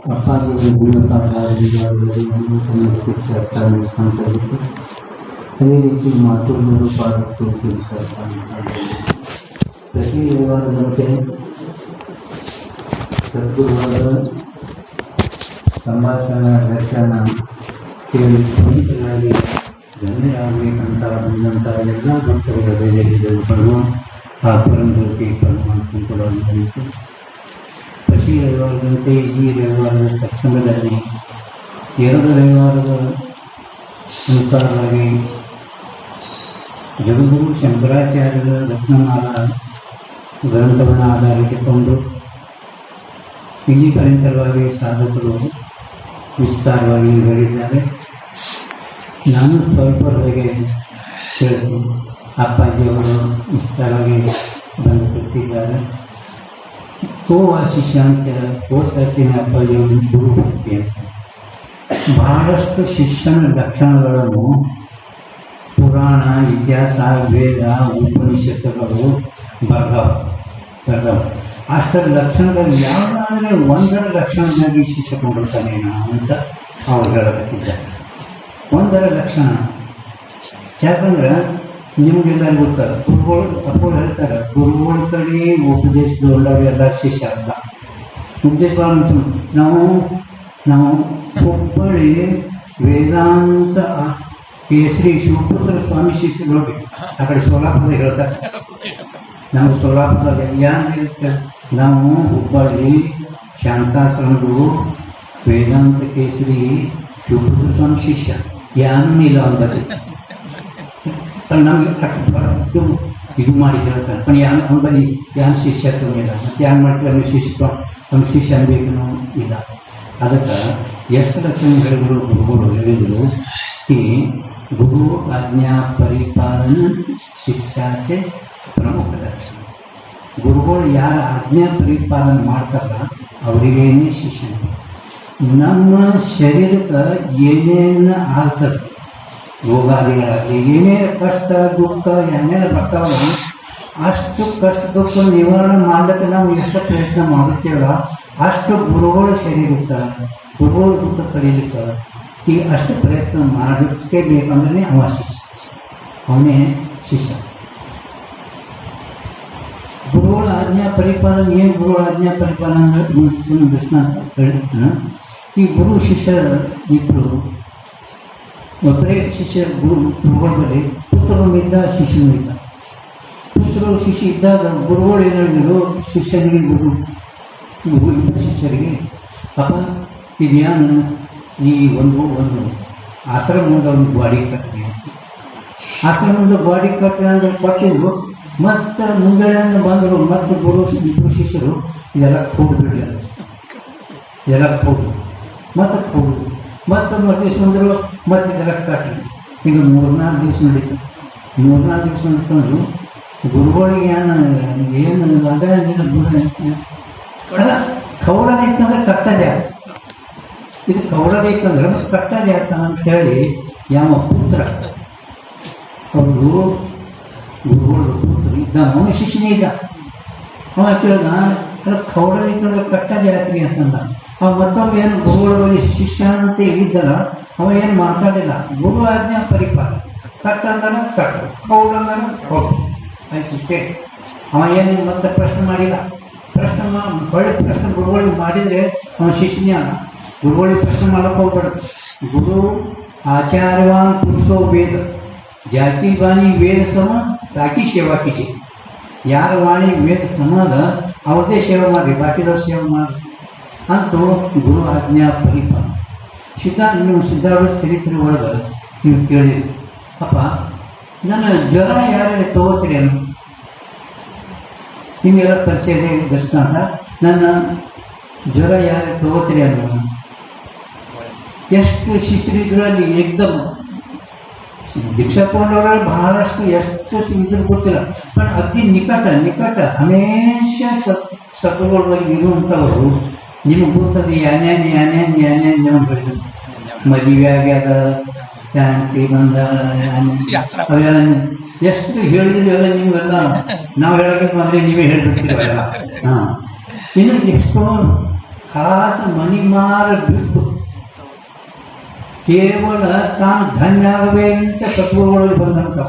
ತತ್ಪ್ರಭುಪದ ವೇದಾಂತ ಆಚಾರ್ಯ ಟೋಕನ್ನು ರುದ್ರಿಯ ಈಗ ಅಪ್ಪಾಜಿಯ ಜೀವಪಾದಾರಿಗಳಲ್ಲಿ ಅನಂತನ ಶಿರಸಾಷ್ಟಾಂಗ ನಮಸ್ಕಾರ ಸಲ್ಲಿಸಿ ಅದೇ ರೀತಿ ಮಾತುಗಳು ಪಾದಕ್ಕೂ ಶಿರಸಾಷ್ಟಾಂಗ ಪ್ರತಿ ವ್ಯವಹಾರದಂತೆ ಸದ್ಗುರುವಾದ ಸಂಭಾಷಣಾ ದರ್ಶನ ಕೇಳಿ ಸ್ವಂತರಾಗಿ ಧನ್ಯರಾಗಬೇಕಂತ ಬಂದಂಥ ಎಲ್ಲ ಭಕ್ತರ ಹೃದಯದಲ್ಲಿ ಬೆಳೆದುಕೊಂಡು ಆ ಪರಂಜ್ಯೋತಿ ಪರಮಾತ್ಮ ಕೂಡ ಅನುಭವಿಸಿ ಪ್ರತಿ ರವಿವಾರದಂತೆ ಈ ರವಿವಾರದ ಸತ್ಸಂಗದಲ್ಲಿ ಎರಡು ರವಿವಾರದ ಅನುಸಾರವಾಗಿ ಜಗದ್ಗುರು ಶಂಕರಾಚಾರ್ಯರ ರತ್ನಮಾಲ ಗ್ರಂಥವನ್ನು ಆಧಾರಿಸಿಕೊಂಡು ಇಲ್ಲಿ ಪರ್ಯಂತರವಾಗಿ ಸಾಧಕರು ವಿಸ್ತಾರವಾಗಿ ಹೇಳಿದ್ದಾರೆ. ನಾನು ಸ್ವಲ್ಪ ಹೊರಗೆ ಹೇಳ್ತೀನಿ ಅಪ್ಪಾಜಿಯವರು ವಿಸ್ತಾರವಾಗಿ ಬಂದು ಕೊಟ್ಟಿದ್ದಾರೆ ಕೋ ಸರ್ತಿನ ಅಪ್ಪಾಜಿಯವರು ಗುರು ಭಕ್ತಿ ಅಂತ ಬಹಳಷ್ಟು ಶಿಷ್ಯನ ಲಕ್ಷಣಗಳನ್ನು ಪುರಾಣ, ಇತಿಹಾಸ, ವೇದ, ಉಪನಿಷತ್ತುಗಳು ಬರ್ದವ ಬರ್ದವ. ಅಷ್ಟರ ಲಕ್ಷಣದಲ್ಲಿ ಯಾವುದಾದ್ರೆ ಒಂದರ ಲಕ್ಷಣದಲ್ಲಿ ಶಿಷ್ಯ ಕೊಂಡಿರ್ತಾನೆ ನಾವು ಅಂತ ಅವ್ರು ಹೇಳಬೇಕಿದ್ದಾರೆ ಒಂದರ ಲಕ್ಷಣ. ಯಾಕಂದ್ರೆ ನಿಮಗೆಲ್ಲ ಗೊತ್ತಾರೆ ಗುರುಗಳು ಅಪ್ಪವ್ರು ಹೇಳ್ತಾರೆ ಗುರುಗಳ ಕಡೆ ಉಪದೇಶದೊಳ್ಳವರು ಎಲ್ಲ ಶಿಷ್ಯ ಅಲ್ಲ ಉಪದೇಶ ನಾವು ನಾವು ಹುಬ್ಬಳ್ಳಿ ವೇದಾಂತ ಕೇಸರಿ ಶಿವಪುತ್ರ ಸ್ವಾಮಿ ಶಿಷ್ಯರು ನೋಡಿ ಆ ಕಡೆ ಸೋಲಾಪುರ ಹೇಳ್ತಾರೆ. ನಾವು ಸೋಲಾಪುರದಾಗ ಯಾರು ನಾವು ಹುಬ್ಬಳ್ಳಿ ಶಾಂತಾಶ್ರಮಗಳು ವೇದಾಂತ ಕೇಸರಿ ಶಿವಪುತ್ರ ಸ್ವಾಮಿ ಶಿಷ್ಯ. ಯಾನ್ ಇಲ್ಲ ಅಂದಲ್ಲಿ ದೊಡ್ಡ ಇದು ಮಾಡಿ ಹೇಳ್ತಾರೆ पण ಯಾನ್ ಅಂಬಲಿ ಯಾನ್ ಶಿಷ್ಯತ್ವ ಇಲ್ಲ ಮತ್ತೆ ಯಾನ್ ಮಾಡ್ತೀವಿ ಅವ್ನಿಗೆ ಶಿಷ್ಯ ಅವ್ನಿಗೆ ಶಿಷ್ಯ ಅನ್ಬೇಕನ್ನೋ ಇಲ್ಲ. ಅದಕ್ಕೆ ಎಷ್ಟು ಲಕ್ಷಣ ಹೇಳಿದ್ರು ಗುರುಗಳು ಹೇಳಿದರು ಈ ಗುರು ಆಜ್ಞಾ ಪರಿಪಾಲನೆ ಶಿಷ್ಯಾಚೆ ಪ್ರಮುಖ ಲಕ್ಷಣ. ಗುರುಗಳು ಯಾರ ಆಜ್ಞಾ ಪರಿಪಾಲನೆ ಮಾಡ್ತಾರಲ್ಲ ಅವರಿಗೇನೇ ಶಿಷ್ಯ. ನಮ್ಮ ಶರೀರಕ್ಕೆ ಏನೇನು ಆಗ್ತದೆ? ರೋಗಾದಿಗಳಾಗಲಿ, ಏನೇ ಕಷ್ಟ, ದುಃಖ, ಏನೇನು ಬರ್ತಾವಲ್ಲ ಅಷ್ಟು ಕಷ್ಟ, ದುಃಖ ನಿವಾರಣೆ ಮಾಡಲಿಕ್ಕೆ ನಾವು ಎಷ್ಟು ಪ್ರಯತ್ನ ಮಾಡುತ್ತೇವಲ್ಲ, ಅಷ್ಟು ಗುರುಗಳು ಸರಿಗುತ್ತ ಗುರುಗಳು ದುಃಖ ಕಲೀಲಿಕ್ಕೆ ಈ ಅಷ್ಟು ಪ್ರಯತ್ನ ಮಾಡಲಿಕ್ಕೆ ಬೇಕಂದ್ರೆ ಅವ ಶಿಷ್ಯ. ಅವನೇ ಶಿಷ್ಯ. ಗುರುಗಳ ಆಜ್ಞಾ ಪರಿಪಾಲನೆ, ಏನು ಗುರುಗಳ ಆಜ್ಞಾ ಪರಿಪಾಲನೆ ಅಂದ್ರೆ ಕೃಷ್ಣ ಈ ಗುರು ಶಿಷ್ಯ ಇಬ್ಬರು ಒಬ್ಬರೇ ಶಿಷ್ಯ ಗುರು ಗುರುಗಳಲ್ಲಿ ಬಳಿ ಪುತ್ರನಿದ್ದ ಶಿಷ್ಯನೂ ಇದ್ದ ಪುತ್ರರು ಶಿಷ್ಯ ಇದ್ದಾಗ ಗುರುಗಳು ಏನು ಶಿಷ್ಯನಿಗೆ ಗುರು. ಗುರು ಶಿಷ್ಯರಿಗೆ. ಅಪ್ಪ ಇದ್ಯಾನು ಈ ಒಂದು ಒಂದು. ಆಶ್ರಮದ ಒಂದು ಗಾಡಿ ಕಟ್ಟಿ ಆಶ್ರಮದ ಗಾಡಿ ಕಟ್ಟಿ ಅಂದ್ರೆ ಕೊಟ್ಟಿದ್ರು. ಮತ್ತು ಮುಂಜಾನೆ ಬಂದರು. ಮತ್ತು ಗುರು ಇಬ್ಬರು ಶಿಷ್ಯರು. ಇದೆಲ್ಲ ಕೂಡ ಬಿಡಲಿ ಇದೆಲ್ಲ ಕೂಡು ಮತ್ತು ಕೂಡು ಮತ್ತು ಮತ್ತೆ ದಿವಸ ಬಂದರು ಮತ್ತೆ ಕರೆಕ್ಟ್ ಕಟ್ಟಿ. ಈಗ ಮೂರ್ನಾಲ್ಕು ದಿವಸ ನಡೀತು. ಮೂರ್ನಾಲ್ಕು ದಿವಸ ನಡ್ಕೊಂಡು ಗುರುಗಳಿಗೆ ಏನು ಏನು ಅದೇ ನಿನ್ನ ಗುರು ಕೌಡದಿತ್ತಂದ್ರೆ ಕಟ್ಟದೆ ಇದು ಕೌಡದಿತ್ತಂದ್ರೆ ಇತ್ತಂದ್ರೆ ಕಟ್ಟದೆ ಅಂತ ಹೇಳಿ ಯಾವ ಪುತ್ರ. ಅವರು ಗುರುಗಳು ಪುತ್ರ ಇದ್ದ ಅವನ ಶಿಷ್ಯನೇ ಇದ್ದ. ಅವನ ಕೇಳ್ದ ಕೌಡದ ಕೌಡದಿತ್ತಂದ್ರೆ ಕಟ್ಟದೆ ಆತ್ರಿ ಅಂತಂದ ಅವ ಮತ್ತೊಮ್ಮೆ ಏನು ಗುರುಗಳ ಶಿಷ್ಯ ಅಂತ ಇದ್ದಲ್ಲ ಅವ ಏನು ಮಾತಾಡಿಲ್ಲ. ಗುರು ಆಜ್ಞಾ ಪರಿಪಾಲ ಕಟ್ ಅಂದನು ಕೌಡು ಆಯ್ತು ಅವ ಏನು ಮತ್ತೆ ಪ್ರಶ್ನೆ ಮಾಡಿಲ್ಲ. ಪ್ರಶ್ನೆ ಮಾಡಿ ಪ್ರಶ್ನೆ ಗುರುಗಳಿಗೆ ಮಾಡಿದರೆ ಅವನ ಶಿಷ್ಯನೇ ಅಲ್ಲ. ಗುರುಗಳಿಗೆ ಪ್ರಶ್ನೆ ಮಾಡಕ್ಕೆ ಹೋಗ್ಬಾರ್ದು ಗುರು ಆಚಾರ್ಯವಾನ್ ಪುರುಷೋ ವೇದ. ಜಾತಿ ಬಾಣಿ ವೇದ ಸಮ ಬಾಕಿ ಸೇವಾ ಕಿಚಿ. ಯಾರ ವಾಣಿ ವೇದ ಸಮ ಅದ ಸೇವೆ ಮಾಡಿರಿ. ಬಾಕಿದವ್ರು ಸೇವೆ ಮಾಡಿರಿ. ಅಂತೂ ಗುರು ಆಜ್ಞಾ ಪರಿಪ. ಸಿದ್ಧಾ ನೀವು ಸಿದ್ಧಾರ್ಥ ಚರಿತ್ರೆ ಒಳಗೆ ನೀವು ಕೇಳಿರಿ. ಅಪ್ಪ, ನನ್ನ ಜ್ವರ ಯಾರು ತಗೋತೀರಿ ನಿಮಗೆಲ್ಲ ಪರಿಚಯ ಇದೆ, ದರ್ಶನ ಅಂತ. ನನ್ನ ಜ್ವರ ಯಾರು ತಗೋತೀರಿ ಅನ್ನೋ ಎಷ್ಟು ಶಿಶಿರಿದ್ರು ಅಲ್ಲಿ ಏಕ್ದಮ್ ದೀಕ್ಷಾ ಬಹಳಷ್ಟು ಎಷ್ಟು ಇದ್ರ ಗೊತ್ತಿಲ್ಲ ಬಟ್ ಅತಿ ನಿಕಟ ನಿಕಟ ಹಮೇಶ ಸತ್ ಸತ್ವಗಳಲ್ಲಿ ಇರುವಂಥವರು ನಿಮಗೆ ಗೊತ್ತದ ಯಾನ್ಯಾನ್ ಯಾನ್ಯಾನ್ ಯಾನ್ಯಾನ್ ಜನ ಹೇಳಿದ್ರು ಮದುವೆ ಆಗ್ಯದ ಶಾಂತಿ ಬಂದ ಅವೆಲ್ಲ ಎಷ್ಟು ಹೇಳಿದ್ರು ಎಲ್ಲ ನೀವೆಲ್ಲ ನಾವು ಹೇಳಬೇಕು ಅಂದ್ರೆ ನೀವೇ ಹೇಳ್ಬಿಡ್ತೀರಲ್ಲ? ಹಾ. ಇನ್ನು ಎಷ್ಟೋ ಖಾಸ ಮಣಿಮಾರ ಬಿಟ್ಟು ಕೇವಲ ತಾನು ಧನ್ಯ ಆಗಬೇಕಂತ ಸದ್ಗುರುಗಳಲ್ಲಿ ಬಂದಂತ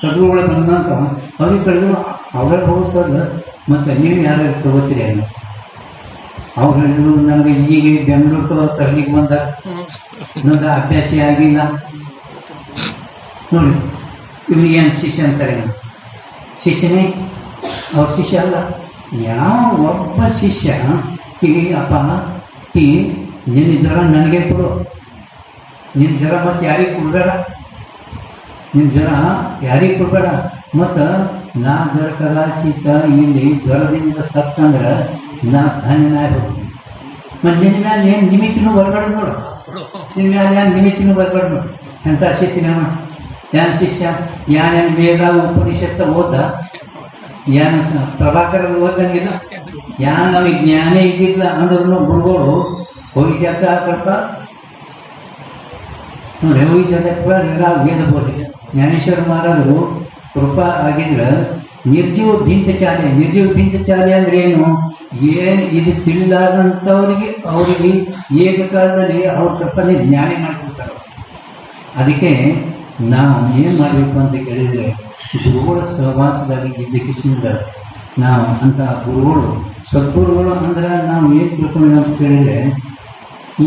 ಸದ್ಗುರುಗಳು ಬಂದಂತ ಅವ್ರಿಗೆ ಕಳೆದು ಅವರ ಹೋಸದ ಮತ್ತೆ ನೀವು ಯಾರು ತಗೋತೀರಿ ಅನ್ನೋ ಅವ್ರು ಹೇಳಿದ್ರು ನನಗೆ ಈಗ ಬೆಂಗಳೂರು ತರಲಿಕ್ಕೆ ಬಂದ. ನನಗೆ ಅಭ್ಯಾಸ ಆಗಿಲ್ಲ. ನೋಡಿ ಇವ್ರು ಏನು ಶಿಷ್ಯ ಅಂತಾರೆ ಶಿಷ್ಯನೇ? ಅವ್ರ ಶಿಷ್ಯ ಅಲ್ಲ. ಯಾವ ಒಬ್ಬ ಶಿಷ್ಯ ಕಿ ಅಪ್ಪ ಕಿ ನಿನ್ನ ಜ್ವರ ನನಗೆ ಕೊಡು. ನಿನ್ನ ಜ್ವರ ಮತ್ತು ಯಾರಿಗೆ ಕೊಡಬೇಡ. ನಿಮ್ಮ ಜ್ವರ ಯಾರಿಗೆ ಕೊಡಬೇಡ. ಮತ್ತು ನಾ ಜ್ವರ ಕದಾಚಿತ ಇಲ್ಲಿ ಜ್ವರದಿಂದ ಸತ್ತಂದ್ರೆ ನಾ ಧನ್ಯನಾಗಿ ಹೋಗ್ತೀನಿ ಮತ್ತು ನಿನ್ನ ಮ್ಯಾಲೆ ಏನು ನಿಮಿತ್ತಿನೂ ಬರಬೇಡ ನೋಡು. ನಿನ್ನ ಮ್ಯಾಲೆ ಏನು ನಿಮಿತ್ತಿನೂ ಬರಬೇಡ ನೋಡು. ಎಂಥ ಶಿಷ್ಯನ ಏನು ಶಿಷ್ಯ? ಯಾನೇನು ವೇದ, ಉಪನಿಷತ್ತ ಓದ ಏನು ಪ್ರಭಾಕರ ಓದಂಗಿಲ್ಲ ಯಾನ್ ನಮಗೆ ಜ್ಞಾನ ಇದ್ದಿಲ್ಲ ಅಂದ್ರೂ ಹುಡುಗರು ಹೋಗಿ ಕೆಲಸ ಹಾಕೊಳ್ತ ನೋಡಿ, ಹೋಗಿ ಕೆಲಸ ಕೂಡ ವೇದ ಜ್ಞಾನೇಶ್ವರ ಮಹಾರಾಜರು ಕೃಪಾ ಆಗಿದ್ರೆ ನಿರ್ಜೀವ ಭಿಂತಚಾಲೆ ನಿರ್ಜೀವ ಭಿಂತಚಾಲೆ ಅಂದ್ರೆ ಏನು ಏನು ಇದು ತಿಳಿಲಾದಂಥವ್ರಿಗೆ ಅವರಿಗೆ ಏಕಕಾಲದಲ್ಲಿ ಅವ್ರ ತಪ್ಪಲ್ಲಿ ಜ್ಞಾನ ಮಾಡ್ಕೊಳ್ತಾರೆ ಅದಕ್ಕೆ ನಾವು ಏನು ಮಾಡಬೇಕು ಅಂತ ಕೇಳಿದರೆ ಗುರುಗಳ ಸಹವಾಸದಲ್ಲಿ ಇದ್ದಕ್ಕಿಂದ ನಾವು ಅಂತಹ ಗುರುಗಳು, ಸದ್ಗುರುಗಳು ಅಂದ್ರೆ ನಾವು ಏನು ತಿಳ್ಕೊಂಡಿದ್ದೀವಿ ಅಂತ ಕೇಳಿದರೆ,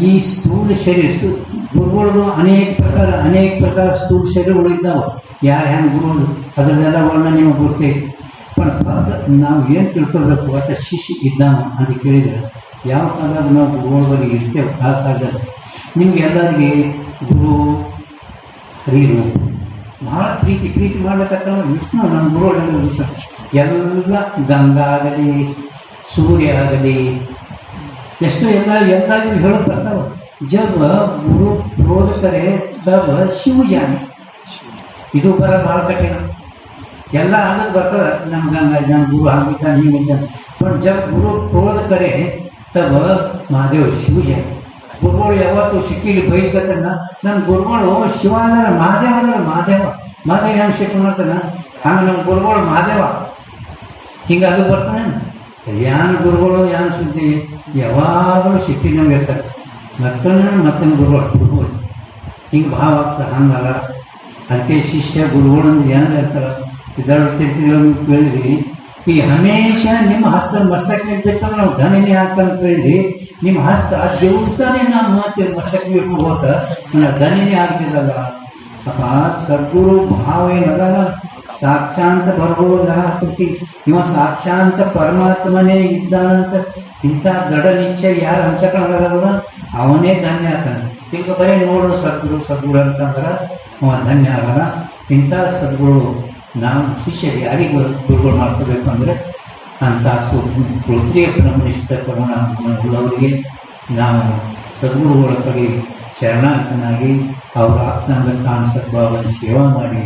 ಈ ಸ್ಥೂಲ ಶರೀರ ಗುರುಗಳದು ಅನೇಕ ಪ್ರಕಾರ ಅನೇಕ ಪ್ರಕಾರ ಸ್ಥೂಲ ಶರೀರಗಳು ಇದ್ದಾವೆ. ಯಾರು ಹೆಂಗೆ ಗುರುಗಳು? ನೀವು ಗೊತ್ತೈತಿ ಪಣ ಅದ ನಾವು ಏನು ತಿಳ್ಕೊಳ್ಬೇಕು? ಒಟ್ಟು ಶಿಶಿ ಇದ್ದಾವೆ ಅಂತ ಕೇಳಿದರೆ ಯಾವ ಕಾಲದಾಗ ನಾವು ಗುರುಗಳಿಗೆ ಇರ್ತೇವೆ, ಆ ಕಾಲದಲ್ಲಿ ನಿಮ್ಗೆ ಎಲ್ಲರಿಗೆ ಗುರು ಹರಿರು ಭಾಳ ಪ್ರೀತಿ ಪ್ರೀತಿ ಮಾಡ್ಲಿಕ್ಕತ್ತ ವಿಷ್ಣು ನಮ್ಮ ಗುರುಗಳು ವಿಷ್ಣು ಎಲ್ಲ ಗಂಗಾ ಆಗಲಿ ಸೂರ್ಯ ಆಗಲಿ, ಎಷ್ಟೋ ಎಲ್ಲ ಎಲ್ಲ ಹೇಳೋ ಬರ್ತಾವ. ಜಬ ಗುರು ಓದುತ್ತಾರೆ ತಬ ಶಿವಜಾನಿ ಇದು ಬರೋದು ಭಾಳ ಕಠಿಣ ಎಲ್ಲ ಹಂಗದ್ ಬರ್ತದೆ. ನಮ್ಗೆ ಹಂಗಾಗಿ ನನ್ನ ಗುರು ಹಾಗಿದ್ದಾನೆ, ಹೀಗಿದ್ದಾನೆ. ಬಟ್ ಜಬ್ ಗುರು ಕ್ರೋಧ ಕರೆ ತಬ ಮಹಾದೇವ ಶಿವಜಾನಿ ಗುರುಗಳು ಯಾವತ್ತು ಸಿಕ್ಕಿಲಿ ಬೈಕತ್ತನ್ನ ನನ್ನ ಗುರುಗಳು ಶಿವ ಅಂದ್ರೆ ಮಹಾದೇವ. ಅಂದ್ರೆ ಮಹಾದೇವ ಮಹಾದೇವ ಹೆಂಗೆ ಶಿಕ್ಷಣ ಮಾಡ್ತಾನ ಹಂಗೆ ನಮ್ಮ ಗುರುಗಳು ಮಹಾದೇವ. ಹಿಂಗೆ ಅದು ಬರ್ತಾನೆ ಯಾನ್ ಗುರುಗಳು ಯಾನ್ ಸುದ್ದಿ? ಯಾವಾಗಲೂ ಸಿಕ್ಕಿ ನಮ್ಗೆ ಇರ್ತಾರೆ ಮತ್ತೊಂದು ಮತ್ತೊಂದು ಗುರು ಗುರುಗಳು ಹಿಂಗೆ ಭಾವ ಆಗ್ತದೆ ಹಂಗಲ್ಲ ಅದಕ್ಕೆ ಶಿಷ್ಯ ಗುರುಗಳು ಅಂದ್ರೆ ಏನು ಹೇಳ್ತಾರೆ ಇದರ ಚರಿತ್ರೆಗಳನ್ನು ಕೇಳಿದ್ರಿ ಈ ಹಮೇಶ ನಿಮ್ಮ ಹಸ್ತ ಮಸ್ತಕ್ಕೆ ಮೇಲೆ ಬೇಕಂದ್ರೆ ನಾವು ಧನನೇ ಹಾಕ್ತಾನೆ ಅಂತ ಹೇಳಿದ್ರಿ ನಿಮ್ಮ ಹಸ್ತ ದಿವಸನೇ ನಾನು ಮಾಡ್ತೀವಿ ಮಸ್ತಕ್ಕೆ ಬೇಕು ಹೋತ ನನ್ನ ಧನಿನೇ ಆಗ್ತಿರಲ್ಲ. ಅಪ್ಪ ಸದ್ಗುರು ಭಾವ ಏನದಲ್ಲ ಸಾಕ್ಷಾಂತ ಬರ್ಬೋದ ಕೃತಿ. ಇವ ಸಾಕ್ಷಾಂತ ಪರಮಾತ್ಮನೇ ಇದ್ದಾನಂತ ಇಂಥ ದೃಢ ನಿಶ್ಚಯ ಯಾರು ಹಂಚಕೊಳ್ಳೋದಾಗದ ಅವನೇ ಧನ್ಯ ಆಗ್ತಾನೆ ಈಗ ಬರೀ ನೋಡು ಸದ್ಗುರು ಸದ್ಗುರು ಅಂತಂದ್ರೆ ಅವ ಧನ್ಯ ಆಗಲ್ಲ ಇಂಥ ಸದ್ಗುರು ನಾವು ಶಿಷ್ಯರಿಗೆ ಯಾರಿಗೆ ಗುರುಗಳು ಮಾಡ್ಕೋಬೇಕು ಅಂದರೆ ಅಂಥ ಸು ಕೃತಿಯ ಬ್ರಹ್ಮನಿಷ್ಠ ನಾವು ಸದ್ಗುರುಗಳ ಕಡೆ ಶರಣಾರ್ಥನಾಗಿ ಅವರ ಆತ್ಮಾಂಗ ಸ್ಥಾನ ಸದ್ಭಾವನೆ ಸೇವಾ ಮಾಡಿ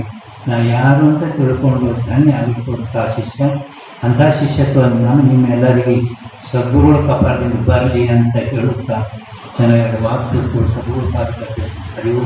ನಾ ಯಾರು ಅಂತ ತಿಳ್ಕೊಂಡು ಧನ್ಯ ಆಗಿಕೊಡ್ತ ಶಿಷ್ಯ. ಅಂಥ ಶಿಷ್ಯತ್ವವನ್ನು ನಾನು ನಿಮ್ಮೆಲ್ಲರಿಗೆ ಸದ್ಗುರುಗಳ ಕಪಾಲದಿಂದ ಬರಲಿ ಅಂತ ಹೇಳುತ್ತಾ ನನ್ನ ಎರಡು ವಾಕ್ಯ ಸದ್ಗುರು ಪಾತ್ರ ಹರಿವು